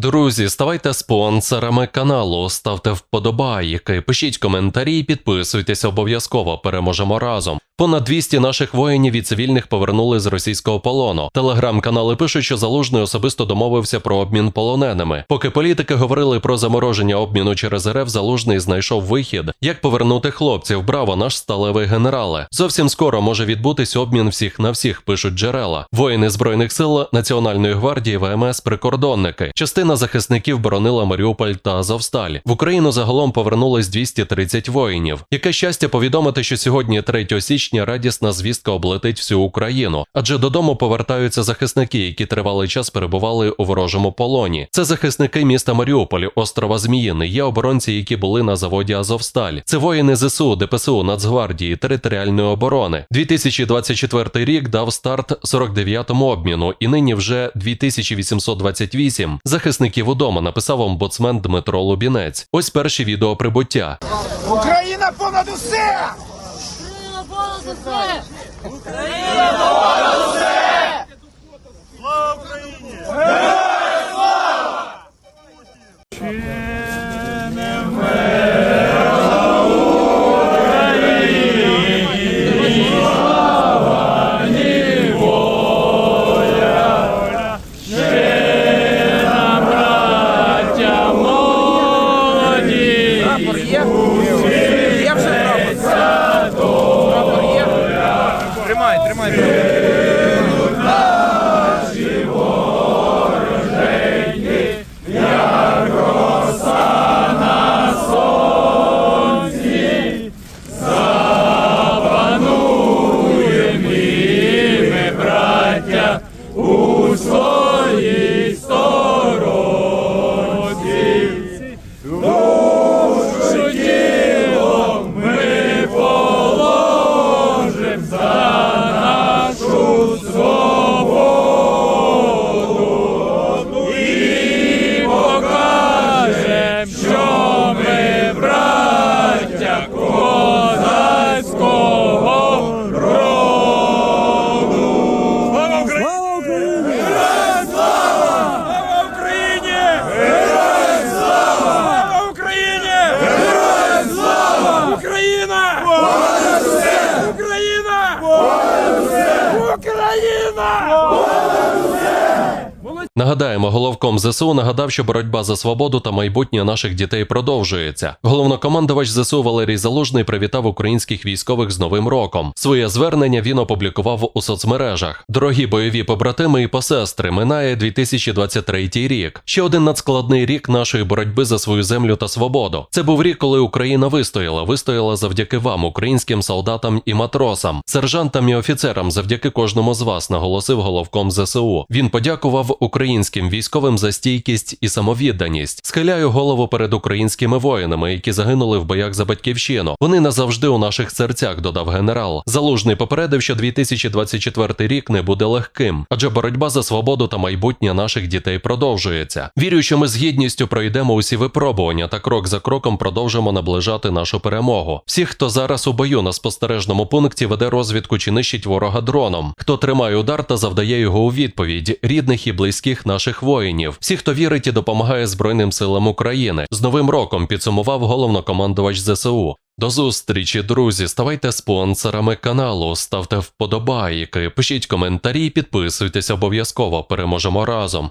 Друзі, ставайте спонсорами каналу, ставте вподобайки, пишіть коментарі, і підписуйтесь обов'язково. Переможемо разом. Понад 200 наших воїнів і цивільних повернули з російського полону. Телеграм-канали пишуть, що залужний особисто домовився про обмін полоненими. Поки політики говорили про замороження обміну через РФ, залужний знайшов вихід, як повернути хлопців. Браво, наш сталевий генерале. Зовсім скоро може відбутись обмін всіх на всіх, пишуть джерела. Воїни збройних сил Національної гвардії ВМС прикордонники. Частина захисників боронила Маріуполь та Азовсталь. В Україну загалом повернулись 230 воїнів. Яке щастя повідомити, що сьогодні, 3 січня, радісна звістка облетить всю Україну, адже додому повертаються захисники, які тривалий час перебували у ворожому полоні. Це захисники міста Маріуполь, острова Зміїни. Є оборонці, які були на заводі Азовсталь. Це воїни ЗСУ, ДПСУ, Нацгвардії, територіальної оборони. 2024 рік дав старт 49-му обміну, і нині вже 2828 захисників удома, написав омбудсмен Дмитро Лубінець. Ось перші відео прибуття. Україна понад усе! Прапор Слава Україні! Слава Україні! Героям слава! Слава Україні! Героям слава! Україна! Україна! Україна! Нагадаємо, головком ЗСУ нагадав, що боротьба за свободу та майбутнє наших дітей продовжується. Головнокомандувач ЗСУ Валерій Залужний привітав українських військових з Новим роком. Своє звернення він опублікував у соцмережах. Дорогі бойові побратими і посестри, минає 2023 рік. Ще один надскладний рік нашої боротьби за свою землю та свободу. Це був рік, коли Україна вистояла. Вистояла завдяки вам, українським солдатам і матросам, сержантам і офіцерам, завдяки кожному з вас, наголосив головком ЗСУ. Він подякував українським військовим за стійкість і самовідданість. Схиляю голову перед українськими воїнами, які загинули в боях за батьківщину. Вони назавжди у наших серцях, додав генерал. Залужний попередив, що 2024 рік не буде легким, адже боротьба за свободу та майбутнє наших дітей продовжується. Вірю, що ми з гідністю пройдемо усі випробування та крок за кроком продовжимо наближати нашу перемогу. Всі, хто зараз у бою на спостережному пункті веде розвідку чи нищить ворога дроном, хто тримає удар та завдає його у відповідь, рідних і близьких наших воїнів, всі, хто вірить і допомагає Збройним силам України. З новим роком підсумував головнокомандувач ЗСУ. До зустрічі, друзі. Ставайте спонсорами каналу, ставте вподобайки, пишіть коментарі, підписуйтесь обов'язково. Переможемо разом.